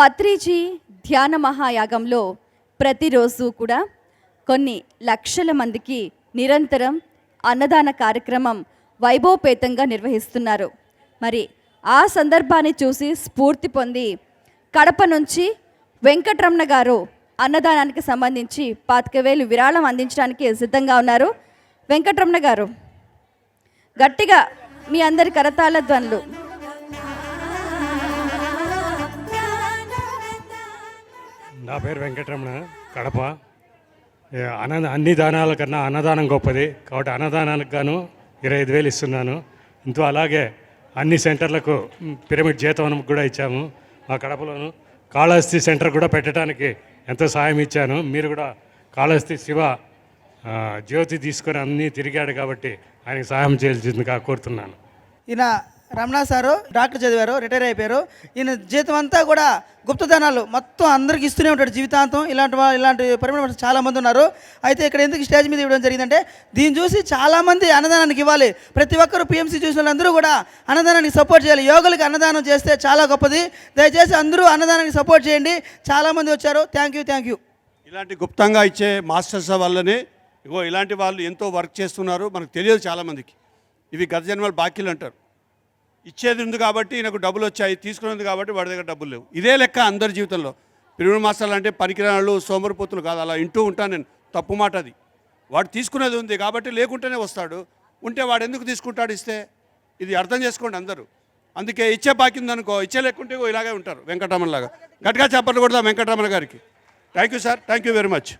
పత్రిజీ ధ్యాన మహాయాగంలో ప్రతిరోజు కూడా కొన్ని లక్షల మందికి నిరంతరం అన్నదాన కార్యక్రమం వైభవపేతంగా నిర్వహిస్తున్నారు. మరి ఆ సందర్భాన్ని చూసి స్ఫూర్తి పొంది కడప నుంచి వెంకటరమణ గారు అన్నదానానికి సంబంధించి పాతిక వేలు విరాళం అందించడానికి సిద్ధంగా ఉన్నారు. వెంకటరమణ గారు గట్టిగా మీ అందరి కరతాళ ధ్వనులు నా పేరు వెంకటరమణ కడప. ఏ, అన్న అన్ని దానాల కన్నా అన్నదానం గొప్పది. కాబట్టి అన్నదానానికి గాను ఇరవై ఐదు వేలు ఇస్తున్నాను. ఇంతో అలాగే అన్ని సెంటర్లకు పిరమిడ్ జీతవనం కూడా ఇచ్చాము. మా కడపలోను కాళహస్తి సెంటర్ కూడా పెట్టడానికి ఎంతో సాయం ఇచ్చాను. మీరు కూడా కాళహస్తి శివ జ్యోతి తీసుకొని అన్నీ తిరిగాడు కాబట్టి ఆయనకు సహాయం చేయాల్సిందిగా కోరుతున్నాను. ఈయన రమణ సారు డాక్టర్ చదివారు రిటైర్ అయిపోయారు. ఈయన జీతం అంతా కూడా గుప్తదానాలు మొత్తం అందరికి ఇస్తూనే ఉంటాడు జీవితాంతం. ఇలాంటి ఇలాంటి పరిమాణ చాలామంది ఉన్నారు. అయితే ఇక్కడ ఎందుకు స్టేజ్ మీద ఇవ్వడం జరిగిందంటే దీన్ని చూసి చాలామంది అన్నదానానికి ఇవ్వాలి. ప్రతి ఒక్కరు పిఎంసీ చూసిన వాళ్ళందరూ కూడా అన్నదానానికి సపోర్ట్ చేయాలి. యోగులకు అన్నదానం చేస్తే చాలా గొప్పది. దయచేసి అందరూ అన్నదానానికి సపోర్ట్ చేయండి. చాలామంది వచ్చారు. థ్యాంక్ యూ థ్యాంక్ యూ ఇలాంటి గుప్తంగా ఇచ్చే మాస్టర్స్ వాళ్ళని ఇగో ఇలాంటి వాళ్ళు ఎంతో వర్క్ చేస్తున్నారు. మనకు తెలియదు చాలామందికి ఇవి గత జన్మల బాకీలు అంటారు. ఇచ్చేది ఉంది కాబట్టి ఈయనకు డబ్బులు వచ్చాయి తీసుకునేది కాబట్టి వాడి దగ్గర డబ్బులు లేవు. ఇదే లెక్క అందరి జీవితంలో. పిరిమిడి మాసాలు అంటే పనికిరాళ్ళు సోమరిపోతులు కాదు అలా ఇంటూ ఉంటాను నేను. తప్పు మాట అది. వాడు తీసుకునేది ఉంది కాబట్టి లేకుంటేనే వస్తాడు. ఉంటే వాడు ఎందుకు తీసుకుంటాడు ఇస్తే? ఇది అర్థం చేసుకోండి అందరూ. అందుకే ఇచ్చే బాకీ ఇచ్చే లేకుంటే ఇలాగే ఉంటారు వెంకటరమణ లాగా గట్టిగా చెప్పండి కూడా వెంకటరమణ గారికి. Thank you sir thank you very much